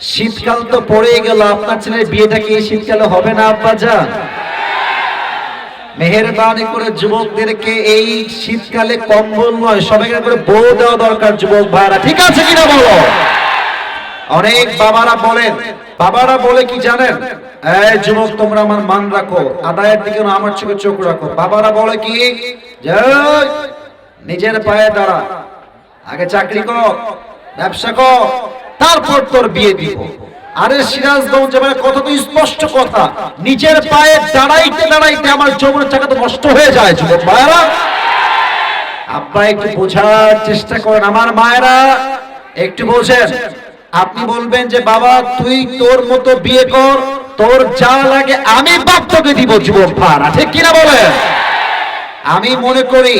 শীতকাল তো পড়েই গেল, আপনার ছেলের বিয়েটা কি শীতকালে হবে না আব্বা যান মেহরবানি করে যুবকদেরকে এই শীতকালে কম্বল নয়, সবাইকে করে বউ দেওয়া দরকার, যুবক ভাইরা। ঠিক আছে কিনা বলো? অনেক বাবারা বলেন, বাবারা বলে কি জানেন? এই যুবক, তোমরা আমার মান রাখো, আদায়ের দিকে আমার চোখে চোখ রাখো। বাবারা বলে কি? নিজের পায়ে দাঁড়া, আগে চাকরি কর, ব্যবসা কর তারপর তোর বিয়ে দিব। আরে সিরাজগঞ্জ মানে কত তো স্পষ্ট কথা। নিজের পায়ে দাঁড়াইতে দাঁড়াইতে আমার যৌবনের চাকা তো নষ্ট হয়ে যায়, যুবক ভাইরা আব্বা, একটু বোঝার চেষ্টা করেন। আমার মায়েরা, একটু বোঝেন। আপনি বলবেন যে, বাবা, তুই তোর মতো বিয়ে কর। তোর যা লাগে আমি বাপ তোকে দিব, যুবক ভাড়া ঠিক কিনা বলেন? আমি মনে করি,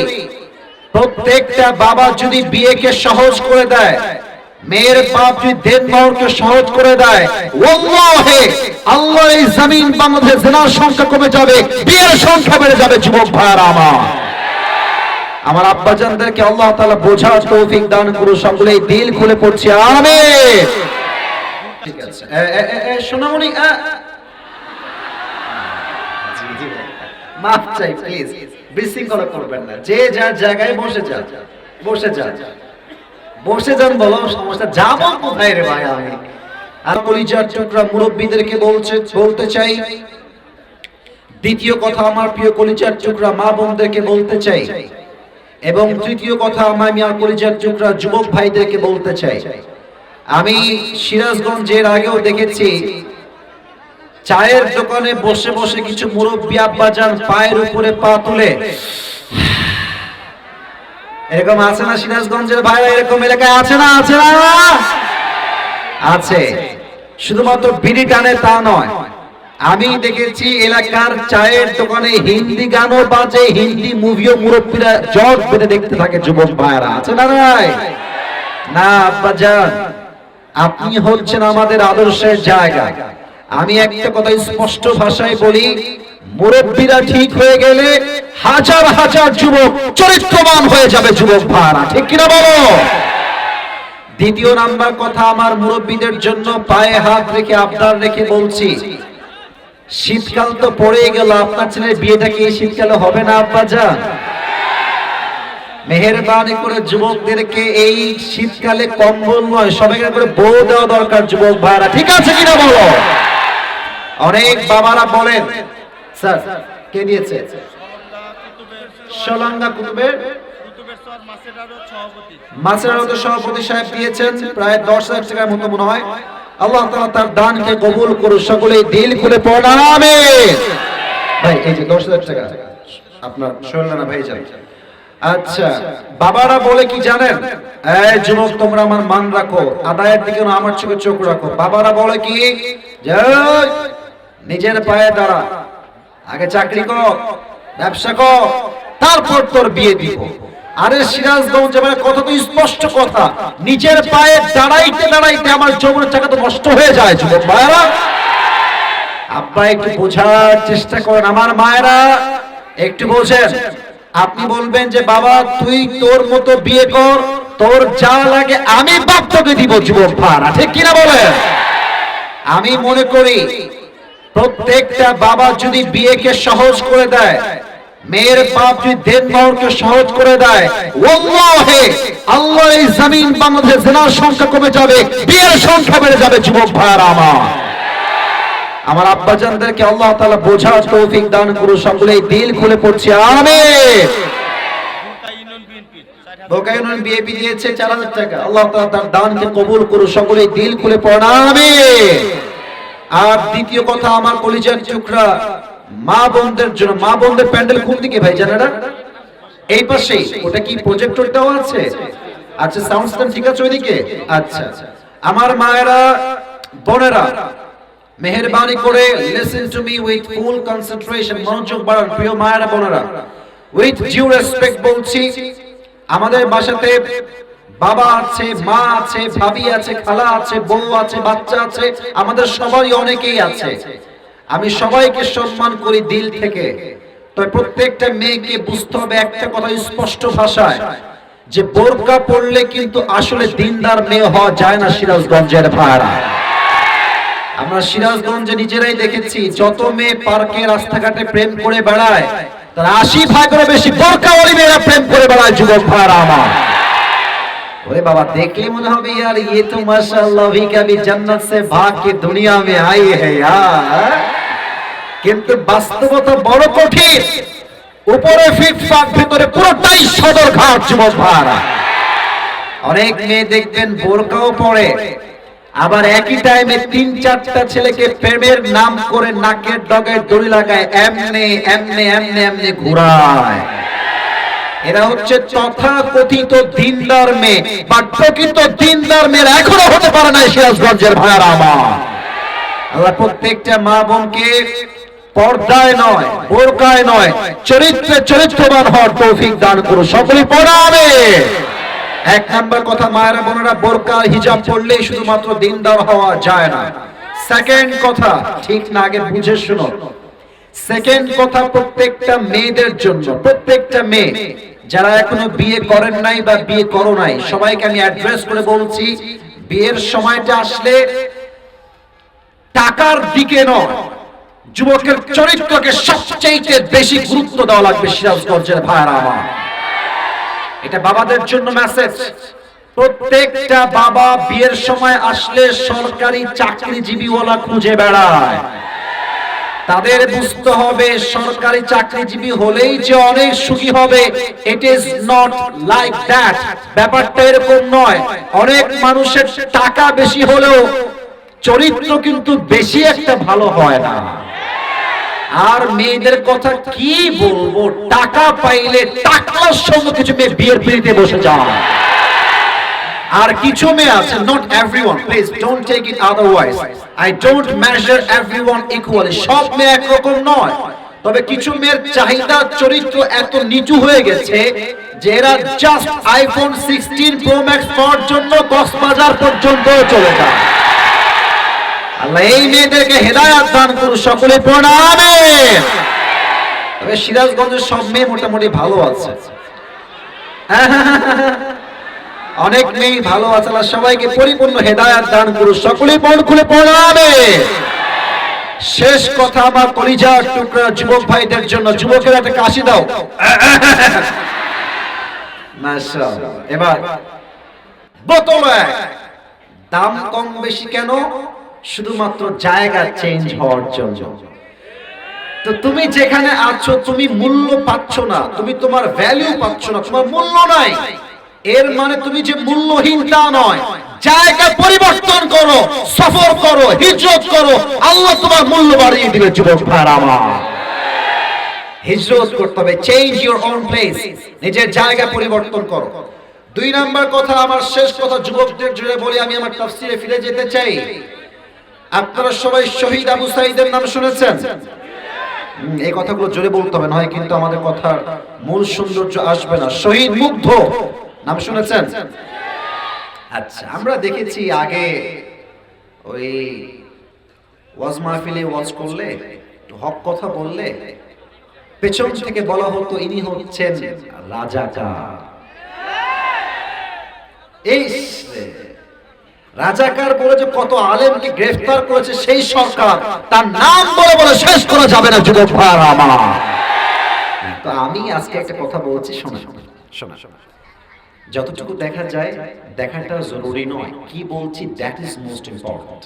প্রত্যেকটা বাবা যদি বিয়েকে সহজ করে দেয় মেয়ের বাপ যদি দেন মহরকে সহজ করে দেয়, ওয়াল্লাহে আল্লাহর এই জমিন বাংলাদেশে জেনার সংখ্যা কমে যাবে, বিয়ের সংখ্যা বেড়ে যাবে, যুবক ভাইরা আমার। আমার আব্বাজানদেরকে আল্লাহ তাআলা বোঝার তৌফিক দান করু সকলে দিল খুলে পড়ছি, আমিন। ঠিক আছে। সোনামণি মাফ চাই প্লিজ বিশৃঙ্খলা করবেন না। যে যার জায়গায় বসে যান বসে যান বসে যান, বলো, সমস্যা, যাব কোথায় রে ভাই আমি? আর কলিজার টুকরা মুরব্বীদেরকে বলছে, বলতে চাই, দ্বিতীয় কথা আমার প্রিয় কলিজার টুকরা মা বোনদেরকে বলতে চাই, এবং তৃতীয় কথা আমার মিয়া কলিজার টুকরা যুবক ভাইদেরকে বলতে চাই। আমি সিরাজগঞ্জের আগেও দেখেছি, চায়ের দোকানে বসে বসে কিছু মুরব্বী আব্বাজান পায়ের উপরে পা তুলে এরকম আছে না সিরাজগঞ্জের ভাইরা এরকম এলাকায় আছে না? আছে না? আছে। শুধুমাত্র বিড়ি টানে তা নয়। আমি দেখেছি এলাকার চায়ের দোকানে হিন্দি গানও বাজে, হিন্দি মুভিও মুরব্বীরা জট বেঁধে দেখতে থাকে, যুবক ভাইরা আছে না নাই? না আব্বাজান আপনি হচ্ছেন আমাদের আদর্শের জায়গা। আমি একটা কথা স্পষ্ট ভাষায় বলি মুরব্বীরা ঠিক হয়ে গেলে হাজার হাজার যুবক চরিত্রবান হয়ে যাবে যুবক ভাড়া, ঠিক কিনা বলো? দ্বিতীয় নাম্বার কথা আমার মুরব্বীদের জন্য পায়ে হাত রেখে আপনার রেখে বলছি, শীতকাল তো পড়েই গেল, আপনার ছেলের বিয়েটা কি শীতকালে হবে না আব্বা যান মেহরবানি করে যুবকদেরকে এই শীতকালে কম্বল নয়, সবাইকে করে বউ দেওয়া দরকার যুবক ভাইরা ঠিক আছে কিনা বলো? অনেক বাবারা বলেন স্যার, কে দিয়েছে? সলাঙ্গা কুতুবের আচ্ছা বাবারা বলে কি জানেন? যুবক, তোমরা আমার মান রাখো, আদায়ের দিকে আমার চোখে চোখ রাখো। বাবারা বলে কি? নিজের পায়ে দাঁড়া। আগে চাকরি কর, ব্যবসা কর, তারপর তোর বিয়ে দিব। আরে সিরাজগঞ্জ মানে কত তো স্পষ্ট কথা। নিজের পায়ে দাঁড়াইতে দাঁড়াইতে আমার যৌবনের চাকা তো নষ্ট হয়ে যায়, যুবক ভাইরা আব্বা, একটু বোঝার চেষ্টা করেন। আমার মায়েরা, একটু বোঝেন আপনি বলবেন যে, বাবা, তুই তোর মতো বিয়ে কর, তোর যা লাগে আমি বাপ তোকে দিব, যুবক ভাড়া। ঠিক কিনা বলেন? আমি মনে করি প্রত্যেকটা বাবা যদি বিয়েকে সহজ করে দেয়, মেয়ের বাপ যদি দেন মহরকে সহজ করে দেয়, ওয়াল্লাহে আল্লাহর এই জমিন বাংলাদেশে জেনার সংখ্যা কমে যাবে, বিয়ের সংখ্যা বেড়ে যাবে, যুবক ভাইরা আমার। আমার আব্বাজানদেরকে আল্লাহ তাআলা বোঝার তৌফিক দান করু সকলেই দিল খুলে পড়ছি, আমিন। বোকায়ুন বিএপি দিয়েছে চার হাজার টাকা। আল্লাহ তাআলা তার দানকে কবুল করু সকলেই দিল খুলে পড়াবে আর দ্বিতীয় কথা, আমার কলিজার টুকরা মা বোনদের জন্য, মা বোনদের প্যান্ডেল কোন দিকে ভাই জানেরা এই পাশে, ওটা কি প্রজেক্টর দেওয়া আছে? আচ্ছা সাউন্ড সিস্টেম ঠিক আছে ওইদিকে? আচ্ছা আমার মায়েরা, বোনেরা, মেহেরবানি করে listen to me with full concentration মনোযোগ বাড়ান, প্রিয় মায়েরা, বোনেরা। উইথ ডিউ রেসপেক্ট বলছি, আমাদের বাসাতে বাবা আছে, মা আছে, ভাবি আছে, খালা আছে, বউ আছে, বাচ্চা আছে, আমাদের সবারই অনেকেই আছে। আমি সবাইকে সম্মান করি দিল থেকে। তবে প্রত্যেকটা মেয়েকে বুঝতে হবে একটা কথা স্পষ্ট ভাষায়, যে বোরকা পড়লে কিন্তু আসলে দিনদার মেয়ে হওয়া যায় না সিরাজগঞ্জের ভাড়া। আমরা সিরাজগঞ্জে নিজেরাই দেখেছি, যত মেয়ে পার্কে রাস্তাঘাটে প্রেম করে বেড়ায়, তার আশি ভাগেরও বেশি বোরকাওয়ালি মেয়েরা প্রেম করে বেড়ায়, যুবক ভাইরা আমার। ওরে বাবা দেখলে মনে হবে यार ये तो माशाल्लाह भी कभी जन्नत से भाग के दुनिया में आई है यार কিন্তু বাস্তবতা বড় কঠিন উপরে ফিটফাট ভিতরে পুরোটাই সদর ঘাট যুবক ভাইরা অনেক মেয়ে দেখবেন বোরকাও পরে আবার একই টাইমে তিন চারটা ছেলেকে প্রেমের নাম করে নাকের ডগায় দড়ি লাগায় এমনে এমনে এমনে এমনে ঘুরায় এরা হচ্ছে তথা কথিত দিনদার মেয়ে বা প্রকৃত দিনদার মেয়েরা এখনও হতে পারে না সিরাজগঞ্জের ভাইয়ারা আমার। আল্লাহ, প্রত্যেকটা মা বোনকে পর্দায় নয়, বোরকায় নয়, চরিত্রে চরিত্রবান হওয়ার তৌফিক দান করো সকলে পড়াবে এক নাম্বার কথা, মায়েরা বোনেরা বোরকা, হিজাব পড়লেই শুধুমাত্র দিনদার হওয়া যায় না। সেকেন্ড কথা, ঠিক না, আগে বুঝে শুনো। সেকেন্ড কথা, প্রত্যেকটা মেয়েদের জন্য, প্রত্যেকটা মেয়ে, যারা এখনও বিয়ে করেন নাই বা বিয়ে করো নাই, সবাইকে আমি অ্যাড্রেস করে বলছি, বিয়ের সময়টা আসলে টাকার দিকে নয়, যুবকের চরিত্রকে সবচেয়ে বেশি গুরুত্ব দেওয়া লাগবে সিরাজগঞ্জের ভাইয়ারা আমার। এটা বাবাদের জন্য মেসেজ প্রত্যেকটা বাবা বিয়ের সময় আসলে সরকারি চাকরিজীবীওয়ালা খুঁজে বেড়ায়। তাদের বুঝতে হবে সরকারি চাকরিজীবী হলেই যে অনেক সুখী হবে। It is not like that ব্যাপারটা এরকম নয়। অনেক মানুষের টাকা বেশি হলেও চরিত্র কিন্তু বেশি একটা ভালো হয় না। আর মেয়েদের কথা কি বলব? টাকা পাইলে টাকার সঙ্গে কিছু মেয়ে বিয়ের পিড়িতে বসে যায়। আর কিছু মেয়ে আছে not everyone please don't take it otherwise I don't measure everyone equally সব মেয়ে একরকম নয়। তবে কিছু মেয়ের চাহিদা, চরিত্র এত নিচু হয়ে গেছে যে এরা just iPhone sixteen pro max পাওয়ার জন্য কক্সবাজার পর্যন্ত চলে যায়। আল্লাহ এই মেয়েদেরকে হেদায়াত দান করুন সকলে প্রণামে। তবে সিরাজগঞ্জের সব মেয়ে মোটামুটি ভালো আছে। অনেক মেয়ে ভালো আছে সবাইকে পরিপূর্ণ হেদায়াত দান করুন সকলে মন খুলে প্রণামে শেষ কথা আমার কলিজার টুকরা যুবক ভাইদের জন্য, যুবকের একটা কাশি দাও। এবার, বোতল দাম কম বেশি কেন? শুধুমাত্র জায়গা চেঞ্জ হওয়ার জন্য। তো তুমি যেখানে আছো, তুমি মূল্য পাচ্ছ না, তুমি তোমার ভ্যালু পাচ্ছ না, তোমার মূল্য নাই। এর মানে তুমি যে মূল্যহীন তা নয়। জায়গা পরিবর্তন করো, সফর করো, হিজরত করো, আল্লাহ তোমার মূল্য বাড়িয়ে দিবে যুবক ভাইরা আমার। হিজরত করতে হবে চেঞ্জ ইউর ওন প্লেস নিজের জায়গা পরিবর্তন করো। দুই নাম্বার কথা, আমার শেষ কথা, যুবকদের জুড়ে বলি, আমি আমার তাফসিরে ফিরে যেতে চাই। আপনারা সবাই শহীদ আবু সাইদের নাম শুনেছেন? এই কথাগুলো জোরে বলতে হবে, নয় কিন্তু আমাদের কথার মূল সৌন্দর্য আসবে না। শহীদ মুগ্ধ নাম শুনেছেন? আচ্ছা আমরা দেখেছি আগে ওই ওয়াজ মাহফিলে ওয়াজ করলে হক কথা বললে পেছন থেকে বলা হতো ইনি হচ্ছেন রাজাকার। এই রাজাকার বলে যে কত আলেমকে গ্রেফতার করেছে সেই সরকার তার নাম বলে বলে শেষ করা যাবে না যুবক ভাইয়ারা আমার। তো আমি আজকে একটা কথা বলছি শোনা শোনা শোনা শোনা যতটুকু দেখা যায় দেখাটা জরুরি নয়। কি বলছি দ্যাট ইজ মোস্ট ইম্পর্টেন্ট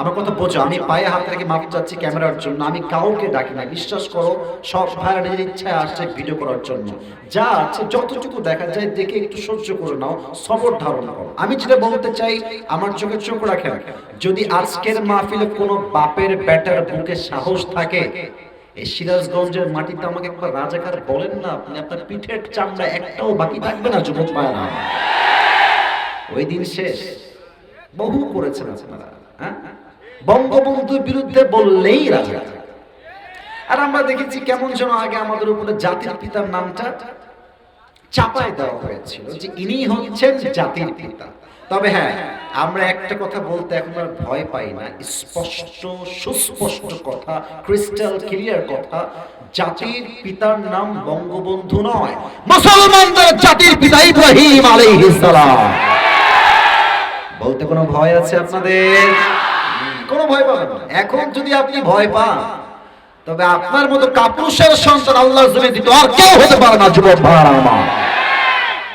আমার কথা বোঝো, আমি পায়ে হাত রেখে মাপ চাচ্ছি ক্যামেরার জন্য। আমি কাউকে ডাকি না। বিশ্বাস করো, সব ভাইয়ের ইচ্ছায় আসছে ভিডিও করার জন্য। যা আছে, যতটুকু দেখা যায়, দেখে একটু সহ্য করে নাও, সবর ধারণ করো। আমি যেটা বলতে চাই, আমার চোখে চোখ রাখেন। যদি আজকের মাহফিলে কোনো বাপের ব্যাটার বুকে সাহস থাকে এই সিরাজগঞ্জের মাটিতে আমাকে একবার রাজাকার বলেন না, আপনি আপনার পিঠের চামড়া একটাও বাকি থাকবে না, যুবক মায়েরা ওই দিন শেষ। বহু করেছেন আপনারা হ্যাঁ? বঙ্গবন্ধুর বিরুদ্ধে বললেই রাজা। আর আমরা দেখেছি কেমন যেন আগে আমাদের উপরে জাতির পিতার নামটা চাপায় দেওয়া হয়েছিল যে ইনি হচ্ছেন জাতির পিতা। তবে হ্যাঁ আমরা একটা কথা বলতে এখন আর ভয় পাই না। স্পষ্ট, সুস্পষ্ট কথা ক্রিস্টাল ক্লিয়ার কথা, জাতির পিতার নাম বঙ্গবন্ধু নয়। মুসলমানদের জাতির পিতা ইব্রাহিম আলাইহিস সালাম। বলতে কোনো ভয় আছে আপনাদের? কোনো ভয় পাবেন না। এখন যদি আপনি ভয় পান, তবে আপনার মতো কাপুরুষের সন্তান আল্লাহ জমি দিত আর কেউ হতে পারে না, যুবক ভাড়া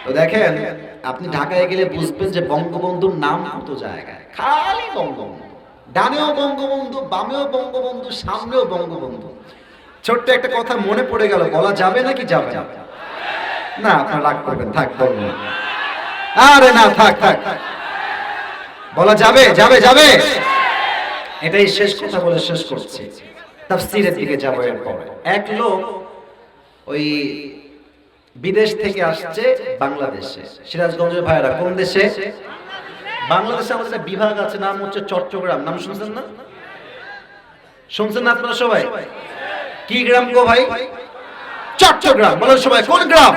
তো দেখেন আপনি ঢাকায় গেলে বুঝবেন যে বঙ্গবন্ধুর নাম কত জায়গায়। খালি বঙ্গবন্ধু। ডানেও বঙ্গবন্ধু, বামেও বঙ্গবন্ধু, সামনেও বঙ্গবন্ধু। ছোট্ট একটা কথা মনে পড়ে গেল, বলা যাবে নাকি যাবে না? না, আপনার রাগ করবেন, থাক বলব আরে না, থাক থাক। বলা যাবে যাবে যাবে। এটাই শেষ কথা বলে শেষ করছি। তাফসীরের দিকে যাব এরপরে। এক লোক ওই বিদেশ থেকে আসছে বাংলাদেশে। সিরাজগঞ্জের ভাইরা কোন দেশে? বাংলাদেশে আমাদের একটা বিভাগ আছে, নাম হচ্ছে চট্টগ্রাম। নাম শুনছেন না? শুনছেন না আপনারা সবাই? কি গ্রাম গো ভাই? চট্টগ্রাম। বলেন সবাই, কোন গ্রাম?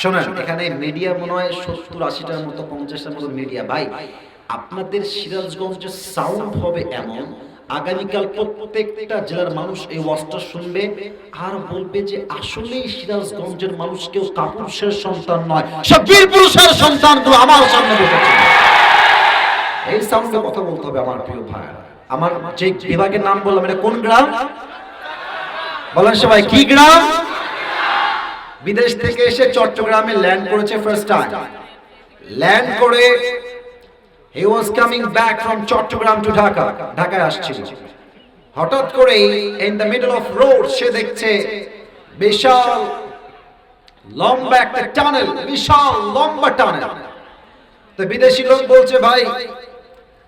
শোনেন, এখানে মিডিয়া মনে হয় সত্তর আশিটার মতো, পঞ্চাশটার মতো মিডিয়া। ভাই, আপনাদের সিরাজগঞ্জের সাউন্ড হবে এমন আগামীকাল প্রত্যেকটা জেলার মানুষ এই ওয়াজটা শুনবে আর বলবে যে আসলেই সিরাজগঞ্জের মানুষ কেউ কাপুরুষের সন্তান নয় সব বীর পুরুষের সন্তানগুলো আমার সামনে বসেছে। এই সাউন্ডে কথা বলতে হবে আমার প্রিয় ভাই আমার যে বিভাগের নাম বললাম, এটা কোন গ্রাম? বলেন সবাই, কি গ্রাম? বিদেশ থেকে এসে চট্টগ্রামে ল্যান্ড করেছে ফার্স্ট টাইম ল্যান্ড করে he was coming back from Chattogram to Dhaka ঢাকায় আসছিল। হঠাৎ করেই in the middle of road সে দেখছে বিশাল লম্বা একটা টানেল বিশাল লম্বা টানেল তো বিদেশি লোক বলছে, ভাই,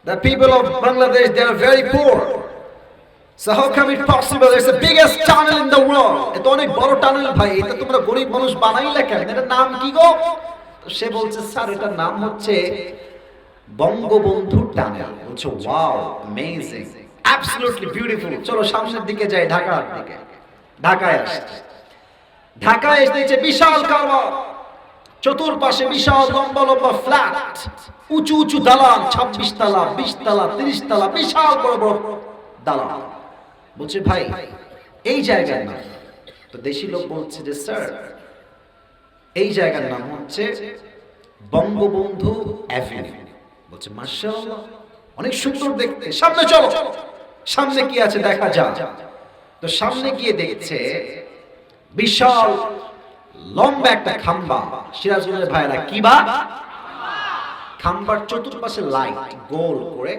the people of Bangladesh, they are very poor So how come it possible? It's the biggest tunnel in the world. এটা অনেক বড় টানেল ভাই। এটা তোমরা গরিব মানুষ বানাইলে কেন? এটার নাম কি গো? তো সে বলছে, স্যার, এটার নাম হচ্ছে বঙ্গবন্ধু টানেল বলছে ওয়াও অ্যামেজিং অ্যাবসলিউটলি বিউটিফুল চলো সামনের দিকে যাই, ঢাকার দিকে। ঢাকায় আসছে। ঢাকায় এসে দেখছে বিশাল কারবার। চতুর্পাশে বিশাল লম্বা লম্বা ফ্ল্যাট। উঁচু উঁচু দালান, ছাব্বিশ তালা, বিশ তালা, তিরিশ তালা, বিশাল বড় বড় দালান। বলছে, ভাই, এই জায়গার নাম। তো দেশি লোক বলছে যে স্যার এই জায়গার নাম হচ্ছে বঙ্গবন্ধু অ্যাভিনিউ বলছে মার্শাল্লাহ অনেক সুন্দর দেখতে। সামনে চলো। সামনে কি আছে দেখা যা তো সামনে গিয়ে দেখছে বিশাল লম্বা একটা খাম্বা। সিরাজগঞ্জের ভাইরা কি বা? খাম্বার চতুর্পাশে লাইট গোল করে,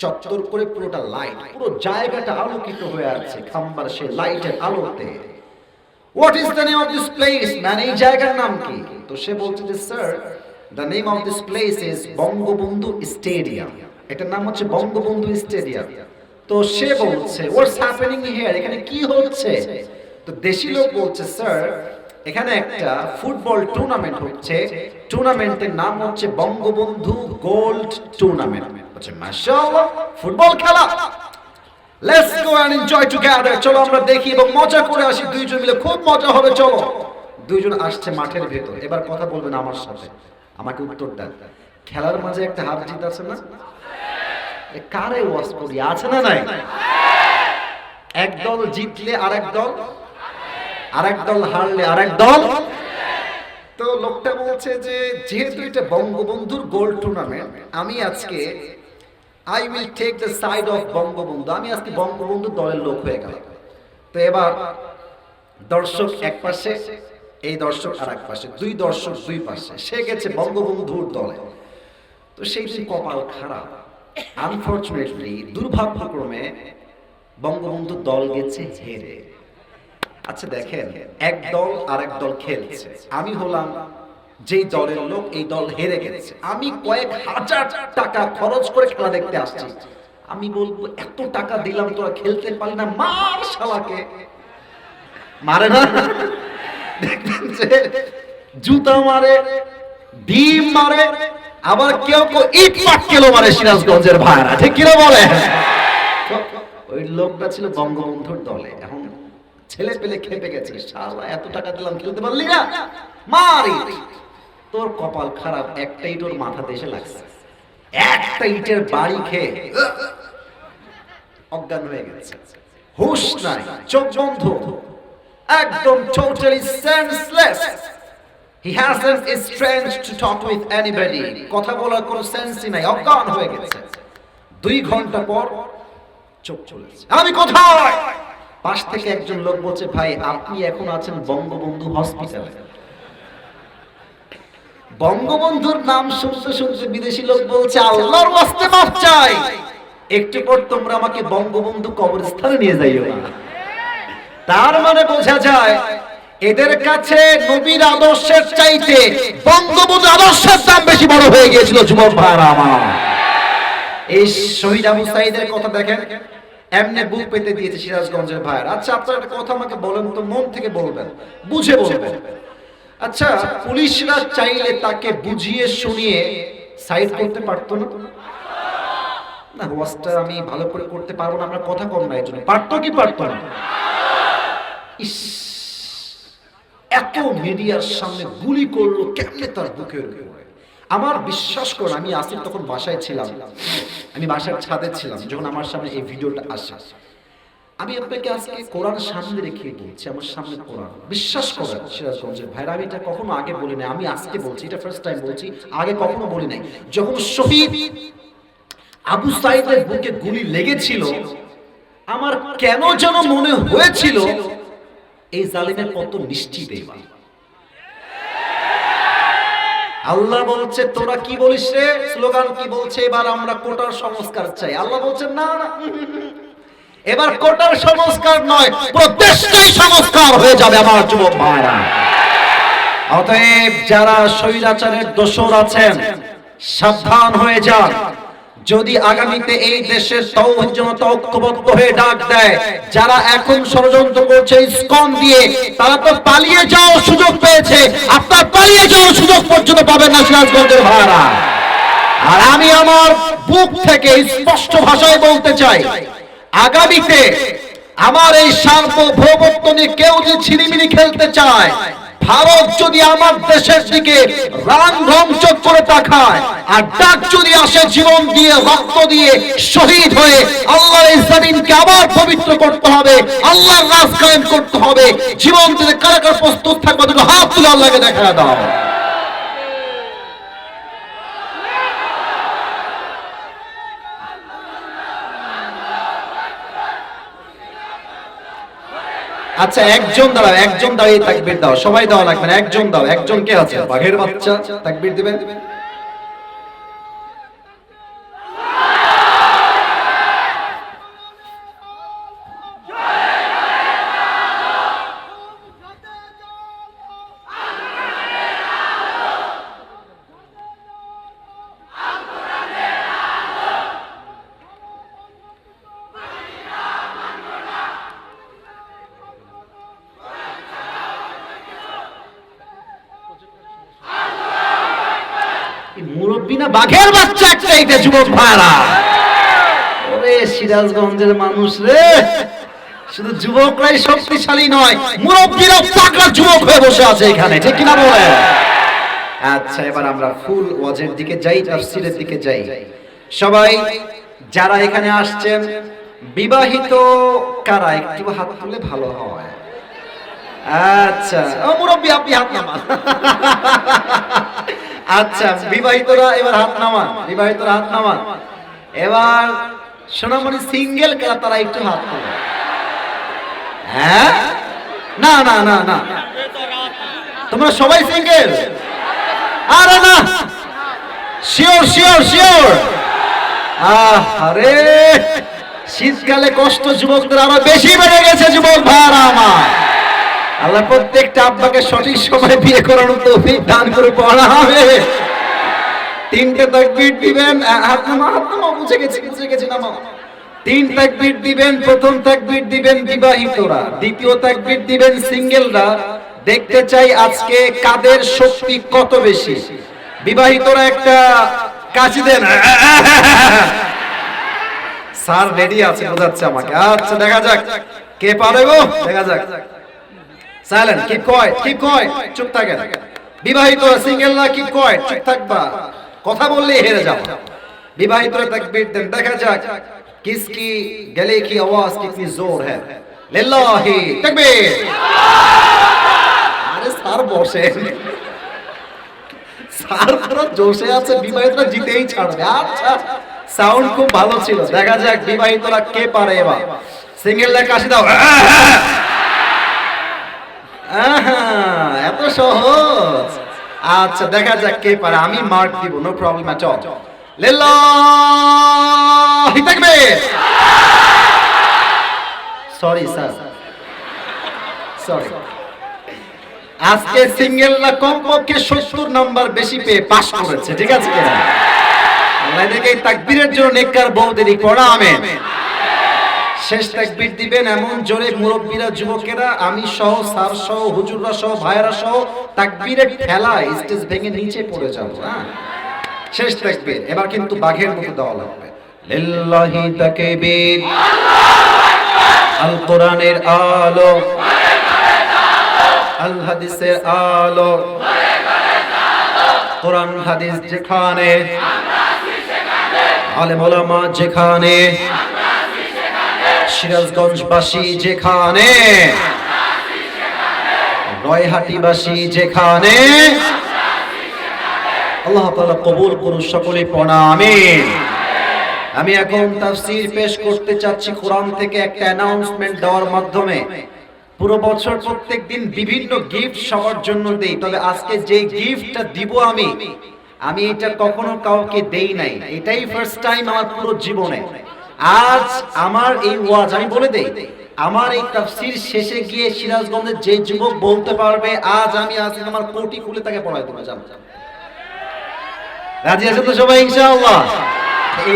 চত্বর করে পুরোটা লাইট পুরো জায়গাটা আলোকিত হয়ে আছে খাম্বার সে লাইটের আলোতে। What is the name of this place man এই জায়গার নাম কি? তো সে বলছে যে sir the name of this place is Bangabandhu stadium এটার নাম হচ্ছে বঙ্গবন্ধু স্টেডিয়াম তো সে বলছে হোয়াটস হ্যাপেনিং হিয়ার এখানে কি হচ্ছে? তো দেশি লোক বলছে স্যার এখানে একটা ফুটবল টুর্নামেন্ট হচ্ছে। টুর্নামেন্টের নাম হচ্ছে বঙ্গবন্ধু গোল্ড টুর্নামেন্ট হচ্ছে মাশাআল্লাহ, ফুটবল খেলা। Let's go and enjoy together চলো আমরা দেখি এবং মজা করে আসি দুইজন মিলে। খুব মজা হবে, চলো। দুইজন আসছে মাঠের ভেতর। এবার কথা বলবেন আমার সাথে। আমাকে উত্তর দেন। খেলার মাঝে একটা হার জিত আছে না? কারে ওয়াজ করি? আছে না নাই? এক দল জিতলে আরেক দল আরেক দল হারলে আরেক দল। তো লোকটা বলছে যে, যেহেতু এটা বঙ্গবন্ধুর গোল টুর্নামেন্ট আমি আজকে I will take the side of Bangabandhu. আমি আজকে বঙ্গবন্ধু দলের লোক হয়ে গেলাম। তো এবার দর্শক এক পাশে এই দর্শক আর এক পাশে, দুই দর্শক দুই পাশে। সে গেছে বঙ্গবন্ধুর দলে। তো সেই কপাল খারাপ। আনফর্চুনেটলি দুর্ভাগ্যক্রমে বঙ্গবন্ধু দল গেছে হেরে। আচ্ছা দেখেন, এক দল আর এক দল খেলছে। আমি হলাম যেই দলের লোক, এই দল হেরে গেছে। আমি কয়েক হাজার টাকা খরচ করে খেলা দেখতে আসছি। আমি বলব, এত টাকা দিলাম, তোরা খেলতে পারলি না, মার শালাকে। মারে না? জুতা মারে, ডিম মারে, আবার কেউ কেউ ইট পাটকেলও মারে সিরাজগঞ্জের ভাইরা ঠিক কিনা বলে? ওই লোকটা ছিল বঙ্গবন্ধুর দলে। এখন ছেলে পেলে খেপে গেছে। শালা, এত টাকা দিলাম, খেলতে পারলি না? মারি তোর কপাল খারাপ, একটা ইট ওর মাথাতে এসে লাগছে। একটা ইটের বাড়ি খেয়ে অজ্ঞান হয়ে গেছে। হুশ নাই, চোখ বন্ধ। একদম totally senseless he hasn't strength to talk with anybody কথা বলার কোনো সেন্সই নাই, অজ্ঞান হয়ে গেছে। দুই ঘণ্টা পর চোখ চলেছে আমি কোথায়? পাশ থেকে একজন লোক বলছে, ভাই, আপনি এখন আছেন বঙ্গবন্ধু হসপিটালে বঙ্গবন্ধুর নাম শুনতে শুনতে বিদেশি লোক বলছে, আল্লাহর ওয়াস্তে মাফ চাই। একটু পর তোমরা আমাকে বঙ্গবন্ধু কবরস্থানে নিয়ে যাইও না। তার মানে বোঝা যায়, এদের কাছে নবীর আদর্শের চাইতে বঙ্গবন্ধু আদর্শের দাম বেশি বড় হয়ে গিয়েছিল, যুবক ভাইরা আমার। এই শহীদ আবু সাইদের কথা দেখেন, এমনি বুক পেতে দিয়েছে সিরাজগঞ্জের ভাইয়ের আচ্ছা আপনার একটা কথা আমাকে বলেন তো, মন থেকে বলবেন, বুঝে বলবেন। আচ্ছা পুলিশরা চাইলে তাকে বুঝিয়ে শুনিয়ে সাইড করতে পারতো না? না, ওয়াজটা আমি ভালো করে করতে পারব না, আমরা কথা কম না, এই জন্য। পারতো কি পারতো না? এত মিডিয়ার সামনে গুলি করল কেমনে তার বুকের আমার বিশ্বাস করুন আমি আসিফ তখন বাসায় ছিলাম। আমি বাসার ছাদে ছিলাম, যখন আমার সামনে এই ভিডিওটা আসে। আমি আপনাকে আজকে কোরআন সামনে রেখে বলছি, আমার সামনে কোরআন। বিশ্বাস করেন সিরাজগঞ্জের ভাইরা, আমি এটা কখনো আগে বলি নাই, আমি আজকে বলছি, এটা ফার্স্ট টাইম বলছি, আগে কখনো বলি নাই। যখন শহীদ আবু সাইদের বুকে গুলি লেগেছিল, আমার কেন যেন মনে হয়েছিল এই জালিমের কত নিশ্চিত এবার? আল্লাহ বলছে, তোরা কি বলিস রে? স্লোগান কি বলছে? এবার আমরা কোটার সংস্কার চাই। আল্লাহ বলছে না এবার কোটার সংস্কার নয় পুরো দেশটাই সংস্কার হয়ে যাবে আমার যুবক ভাইরা। অতএব যারা স্বৈরাচারের দোষর আছেন, সাবধান হয়ে যান। যদি আগামীতে এই দেশের তৌহিদ ঐক্যবদ্ধ হয়ে ডাক দেয়, যারা এখন ষড়যন্ত্র করছে, ইসকন দিয়ে, তারা তো পালিয়ে যাওয়ার সুযোগ পেয়েছে। আপনার পালিয়ে যাওয়ার সুযোগ পর্যন্ত পাবেন না সিরাজগঞ্জের ভাড়া। আর আমি আমার বুক থেকে স্পষ্ট ভাষায় বলতে চাই, আগামীতে আমার এই সার্বভৌমত্ব নিয়ে কেউ যদি ছিনিমিনি খেলতে চায় ভারত যদি আমার দেশের দিকে রান ধ্বংস করে তাকায়, আর ডাক যদি আসে জীবন দিয়ে, রক্ত দিয়ে শহীদ হয়ে আল্লাহ ইসলামকে আবার পবিত্র করতে হবে, আল্লাহর রাজ কায়েম করতে হবে, জীবন দিতে কারা কারা প্রস্তুত থাকবে হাত তুলে আল্লাহকে দেখা দাও। আচ্ছা একজন দাঁড়াও একজন দাঁড়িয়ে তাকবির দাও। সবাই দাও লাগবে না, একজন দাও একজন কে আছে? বাঘের বাচ্চা তাকবির দিবেন? বাঘের বাচ্চা একটা যুবক ভাড়া সিরাজগঞ্জের মানুষ রে। শুধু যুবকরাই শক্তিশালী নয়, মুরব্বীরাও পাগলা যুবক হয়ে বসে আছে এখানে, ঠিক কিনা বলে? আচ্ছা এবার আমরা ফুল ওয়াজের দিকে যাই, তাফসিরের দিকে যাই। সবাই, যারা এখানে আসছেন, বিবাহিত কারা? একটু হাত তুলে ভালো হয়। আচ্ছা ও মুরব্বী, আপনি হাত নামান। আচ্ছা বিবাহিতরা এবার হাত নামান বিবাহিতরা হাত নামান। এবার সোনামণি সিঙ্গেল কারা তারা একটু হাত নামান হ্যাঁ? না না না না। তোমরা সবাই সিঙ্গেল? আরে না! Sure sure sure! আরে শীতকালে কষ্ট যুবকদের আরও বেশি বেড়ে গেছে যুবক ভাইরা আমার। আল্লাহ প্রত্যেকটা আব্বাকে সঠিক সময় বিয়ে করানোর তৌফিক দান করে পড়া হবে। তিনটে তাকবীর দিবেন হাত নামা হাত নামা বুঝে গেছি বুঝে গেছি নামা তিন তাকবীর দিবেন, প্রথম তাকবীর দিবেন বিবাহিতরা, দ্বিতীয় তাকবীর দিবেন সিঙ্গেলরা। দেখতে চাই আজকে কাদের শক্তি কত বেশি। বিবাহিতরা একটা কাশি দেন। স্যার রেডি আছে, বোঝাচ্ছে আমাকে। আচ্ছা দেখা যাক। কে পারে গো? দেখা যাক। সাইলেন্ট কি কয় কি কয় চুপ থাকেন। বিবাহিত সিঙ্গেলরা কি কয় চুপ থাকবা। কথা বললেই হেরে যাও। বিবাহিতরা তাকবীর দেন, দেখা যাক কিসকি গলে কি আওয়াজ, কিতনি জোর है লিল্লাহি, তাকবীর। আরে স্যার বসে। স্যার পুরো জোশে আছে, বিবাহিতরা জিতেই ছাড়বে। আচ্ছা সাউন্ড খুব ভালো ছিল। দেখা যাক, বিবাহিতরা কে পারে এবার। সিঙ্গেল সিঙ্গেলরা কাশি দাও। এত সহজ। আচ্ছা দেখা যাক কে পারে। আমি মার্ক দিব no problem at all sorry sir sorry আজকে কমপক্ষে সত্তর নাম্বার বেশি পেয়ে পাস করেছে, ঠিক আছে কিনা? আল্লাহ জন্য নেককার বউদেরই পড়া, আমেন। শেষ তাকবীর দিবেন এমন জোরে মুরব্বীরা, যুবকেরা, আমি সহ, স্যার সহ, হুজুররা সহ, ভাইয়েরা সহ, তাকবীরের ঠেলায় স্টেজ ভেঙে নিচে পড়ে যাব হ্যাঁ? শেষ তাকবীর। এবার কিন্তু বাঘের মতো দেওয়া লাগবে। লিল্লাহি তাকবীর। আল কোরআনের আলো। আল হাদিসের আলো। কোরআন, হাদিস যেখানে। আলেম ওলামা যেখানে। সিরাজগঞ্জবাসী যেখানে রয়হাটিবাসী যেখানে, আল্লাহ তাআলা কবুল করুন সকলে আমিন। আমি এখন তাফসীর পেশ করতে চাচ্ছি কোরআন থেকে একটা অ্যানাউন্সমেন্ট দেওয়ার মাধ্যমে। পুরো বছর প্রত্যেক দিন বিভিন্ন গিফট সবার জন্য দেই, তবে আজকে যে গিফটটা দিব আমি আমি এটা কখনো কাউকে দেই নাই। এটাই ফার্স্ট টাইম আমার পুরো জীবনে। আজ আমার এই ওয়াজ আমি বলে দেই, আমার এই তাফসীর শেষে গিয়ে সিরাজগঞ্জের যে যুবক বলতে পারবে, আজ আমি আজকে আমার কোটি খুলে তাকে পড়াই দেবো জানো রাজি আছে তো সবাই, ইনশাআল্লাহ?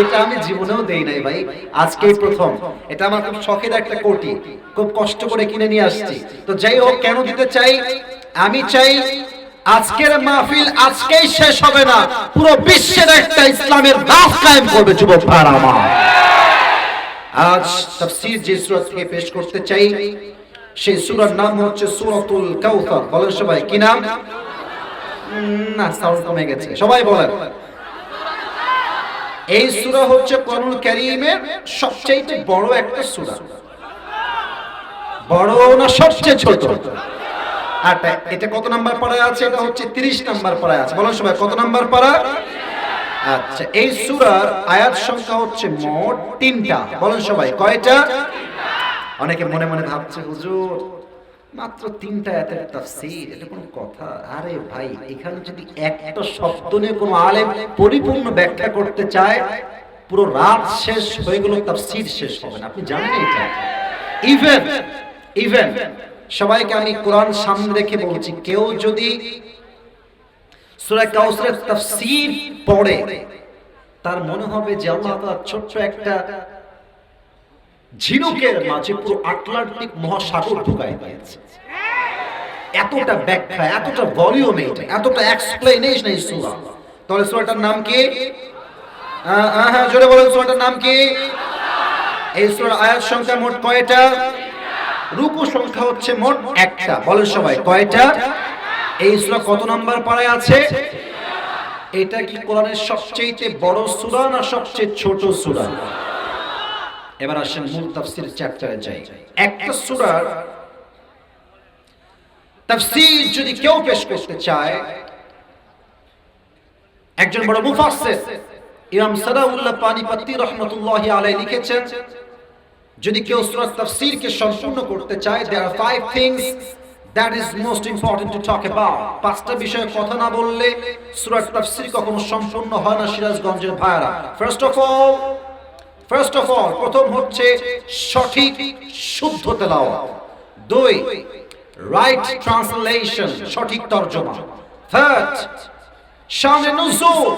এটা আমি জীবনেও দেই নাই ভাই আজকেই প্রথম। এটা আমার খুব শখের একটা কোটি, খুব কষ্ট করে কিনে নিয়ে আসছি। তো যাই হোক, কেন দিতে চাই? আমি চাই আজকের মাহফিল আজকেই শেষ হবে না, পুরো বিশ্বের একটা ইসলামের রাজ কায়েম করবে যুবক ভাইরা আমার। আজ তাফসীর যে সূরা থেকে পেশ করতে চাই, সেই সূরার নাম হচ্ছে সূরাতুল কাউসার বলেন সবাই, কি নাম? না সাউন্ড কমে গেছে। সবাই বলেন। এই সূরা হচ্ছে কোরআনুল কারীমের সবচেয়ে বড় একটা সূরা। বড় না সবচেয়ে ছোট? আর এটা কত নাম্বার পাড়ায় আছে? এটা হচ্ছে 30 নাম্বার পাড়ায় আছে। বলেন সবাই, কত নাম্বার পাড়া? আচ্ছা এই সুরার আয়াত সংখ্যা হচ্ছে মোট তিনটা। বলেন সবাই, কয়টা? অনেকে মনে মনে ভাবছে, হুজুর, মাত্র তিনটা আয়াতের তাফসীর, এটা কোনো কথা? আরে ভাই, এখানে যদি একটা শব্দ নিয়ে কোনো আলেম পরিপূর্ণ ব্যাখ্যা করতে চায়, পুরো রাত শেষ হয়ে গেল তাফসীর শেষ হবে না। আপনি জানেন এটা? ইভেন ইভেন সবাইকে আমি কোরআন সামনে রেখে বলছি, কেউ যদি সূরা কাউসারের তাফসীর পড়ে। তার মনে হবে যে আল্লাহ ছোট্ট একটা ঝিনুকের মাঝে পুরো আটলান্টিক মহাসাগর ঢুকাই দিয়েছে। এতটা ব্যাখ্যা এতটা ভলিউম এটা এতটা এক্সপ্লেনেশন এই সূরা। তাহলে সূরাটার নাম কি? আহ, আহ, হ্যাঁ জোরে বলেন সূরাটার নাম কি? এই সূরার আয়াত সংখ্যা মোট কয়টা? রুকু সংখ্যা হচ্ছে মোট একটা। বলেন সবাই কয়টা? এই সূরা কত নাম্বার পারায় আছে? এটা কি কোরআনের সবচেয়ে বড় সূরা না সবচেয়ে ছোট সূরা? এবার আসেন মূল তাফসীর চ্যাপ্টারে যাই। একটা সূরার তাফসীর যদি কেউ পেশ করতে চায়, একজন বড় মুফাসসির ইমাম সাদাউল্লাহ পানিপতি রাহমাতুল্লাহি আলাইহি লিখেছেন, যদি কেউ সূরা তাফসীরকে সম্পূর্ণ করতে চায় there five things that is most important to talk about পাঁচটা বিষয়ে কথা না বললে সূরা তাফসীর কখনো সম্পূর্ণ হয় না সিরাজগঞ্জের ভাইরা first of all first of all প্রথম হচ্ছে সঠিক শুদ্ধ তেলাওয়াত। দুই রাইট ট্রান্সলেশন সঠিক তর্জমা। থার্ড শানে নুজুল।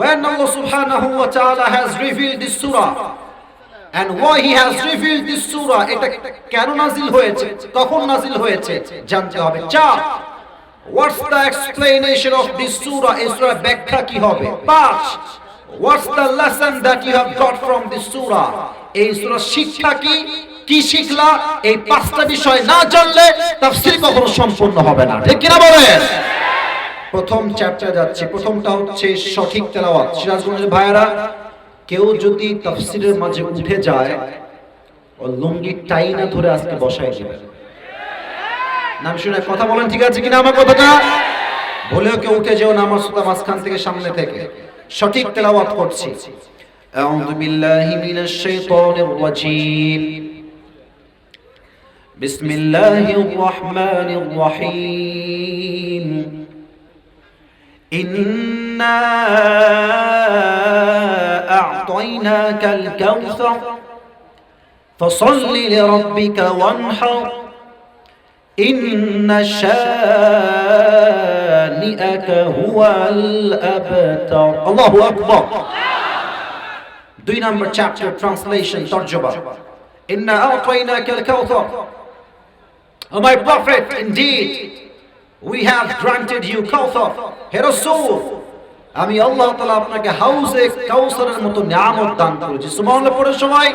When Allah subhanahu wa ta'ala has revealed this surah and why he has revealed this surah? এটা কেন হয়েছে? কখন হয়েছে? জানতে হবে। চার what's the explanation of this surah? ব্যাখ্যা কি হবে? পাঁচ, what's the lesson that you have got from this surah? এই শিক্ষা কি? কি শিখলা? এই পাঁচটা বিষয় না জানলে তাফসীর কখনো সম্পূর্ণ হবে না। ঠিক কিনা বলেন? প্রথম চ্যাপ্টার যাচ্ছে। প্রথমটা হচ্ছে সঠিক তেলাওয়াত। সিরাজগঞ্জের ভাইয়েরা কেউ যদি তাফসিরের মাঝে উঠে যায় ও লুঙ্গি টাইনা ধরে আজকে বসায় দিবে নাম শুনে কথা বলেন ঠিক আছে কিনা আমার কথাটা বলেও কেউ উঠে যেও না আমার সুতা মাঝখান থেকে সামনে থেকে সঠিক তেলাওয়াত করছি أعوذ بالله من الشيطان الرجيم بسم الله الرحمن الرحيم إنا أعطيناك الكوثر. فصل لربك وانحر. إن شانئك هو الأبتر. الله أكبر. دو نمبر chapter translation ترجمة. إن أعطيناك الكوثر. Oh my prophet, indeed, we have granted you Kawthar. Hey আমি আল্লাহ তালা আপনাকে হাউসে কাউসারের মতো নিয়ামত দান করেছি। সুবহানাল্লাহ পড়ে সবাই